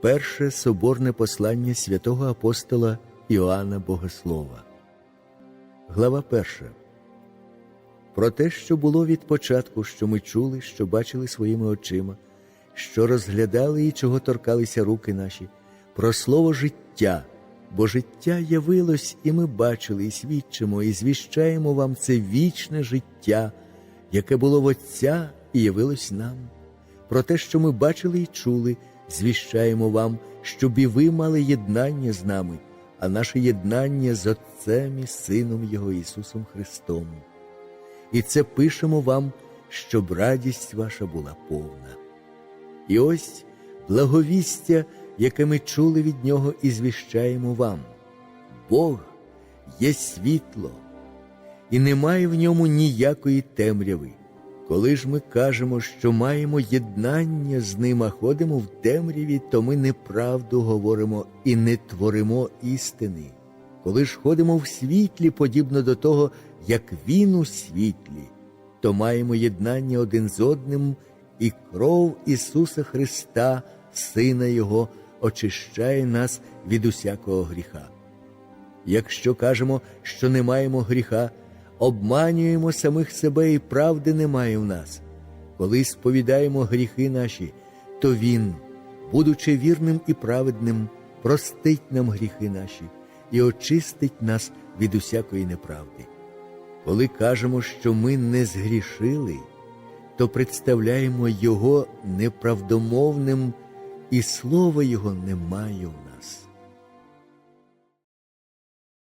Перше соборне послання святого апостола Іоанна Богослова. Глава перша. Про те, що було від початку, що ми чули, що бачили своїми очима, що розглядали і чого торкалися руки наші, про слово життя, бо життя явилось, і ми бачили, і свідчимо, і звіщаємо вам це вічне життя, яке було в Отця і явилось нам. Про те, що ми бачили і чули, звіщаємо вам, щоб і ви мали єднання з нами, а наше єднання з Отцем і Сином Його Ісусом Христом. І це пишемо вам, щоб радість ваша була повна. І ось благовістя, яке ми чули від Нього і звіщаємо вам. Бог є світло, і немає в ньому ніякої темряви. Коли ж ми кажемо, що маємо єднання з ним, а ходимо в темряві, то ми неправду говоримо і не творимо істини. Коли ж ходимо в світлі, подібно до того, як він у світлі, то маємо єднання один з одним, і кров Ісуса Христа, Сина Його, очищає нас від усякого гріха. Якщо кажемо, що не маємо гріха, обманюємо самих себе і правди немає в нас. Коли сповідаємо гріхи наші, то Він, будучи вірним і праведним, простить нам гріхи наші і очистить нас від усякої неправди. Коли кажемо, що ми не згрішили, то представляємо Його неправдомовним, і слова Його немає в нас.